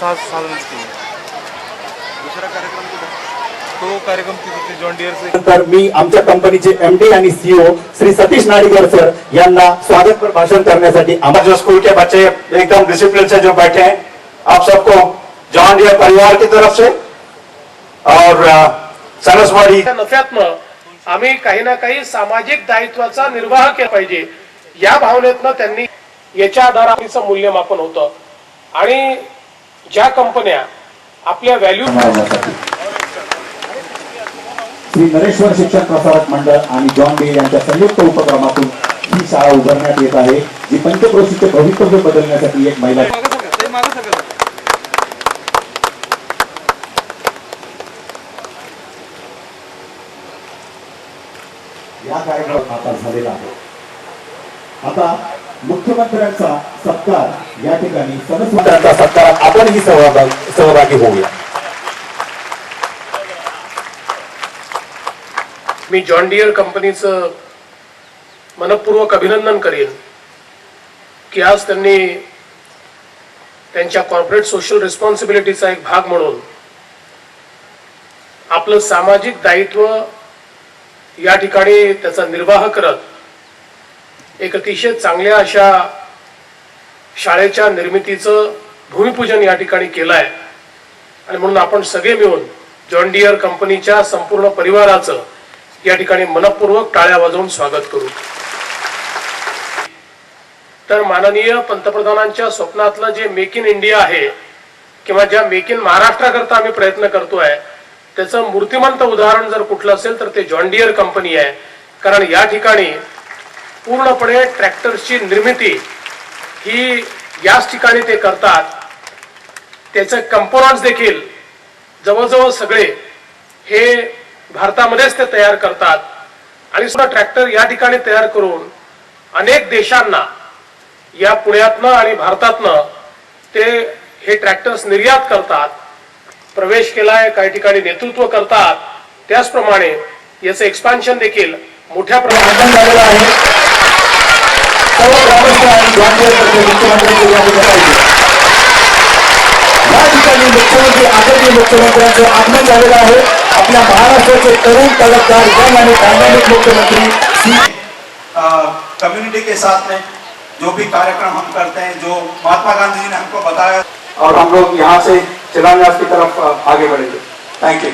सहा जणच केली दुसरा कार्यक्रम तो कार्यक्रम तिथे जॉन डिअरचं नंतर मी आमच्या कंपनीचे एमडी आणि सीईओ श्री सतीश नाडीकर सर यांना स्वागत भाषण करण्यासाठी आम- जो स्कूल के बच्चे एकदम डिसिप्लिन से जो बैठे हैं आप सबको जॉन डियर परिवार की तरफ से और अ, सरसवाड़ी त्या नफ्यातनं आम्ही काही ना काही सामाजिक दायित्वाचा निर्वाह केला पाहिजे. या भावनेतनं त्यांनी याच्या आधाराचं मूल्यमापन होतं. आणि ज्या कंपन्या आपल्या व्हॅल्यू. श्री नरेश्वर शिक्षण प्रसारक मंडळ आणि जॉन डे यांच्या संयुक्त उपक्रमातून ही शाळा उभारण्यात येत आहे जी पंचक्रोशीचे भवितव्य बदलण्यासाठी एक महिला या कार्यक्रमात आता झालेला आहे आता मुख्यमंत्र्यांचा सत्कार या ठिकाणी सदस्यांचा सत्कारात आपणही सहभाग सहभागी होऊया. मी जॉन डियर कंपनीचं मनपूर्वक अभिनंदन करेन की आज त्यांनी त्यांच्या कॉर्पोरेट सोशल रिस्पॉन्सिबिलिटीचा एक भाग म्हणून आपलं सामाजिक दायित्व या ठिकाणी त्याचा निर्वाह करत एक अतिशय चांगल्या अशा शाळेच्या निर्मितीचं भूमिपूजन या ठिकाणी केलं आहे आणि म्हणून आपण सगळे मिळून जॉन डियर कंपनीच्या संपूर्ण परिवाराचं या ठिकाणी मनपूर्वक टाळ्या वाजवून स्वागत करू. तर माननीय पंतप्रधानांच्या स्वप्नातलं जे मेक इन इंडिया आहे किंवा ज्या मेक इन महाराष्ट्राकरता आम्ही प्रयत्न करतोय त्याचं मूर्तिमंत उदाहरण जर कुठलं असेल तर ते जॉन डिअर कंपनी आहे. कारण या ठिकाणी पूर्णपणे ट्रॅक्टर्सची निर्मिती ही याच ठिकाणी ते करतात. त्याचे कंपोनंट्स देखील जवळजवळ सगळे हे भारतामध्येच ते तयार करतात. आणि सुद्धा ट्रॅक्टर या ठिकाणी तयार करून अनेक देशांना या पुण्यातनं आणि भारतातनं ते हे ट्रॅक्टर्स निर्यात करतात प्रवेश केलाय काही ठिकाणी नेतृत्व करतात. त्याचप्रमाणे याचं एक्सपान्शन देखील मोठ्या प्रमाणात झालेलं आहे. मुख्यमंत्री आगमन मुख्यमंत्री कम्युनिटी के साथ में जो भी कार्यक्रम हम करते हैं, जो महात्मा गांधी जी ने हमको बताया। और हम लोग यहाँ से शिलान्यास की तरफ़ आगे बढ़ेंगे। Thank you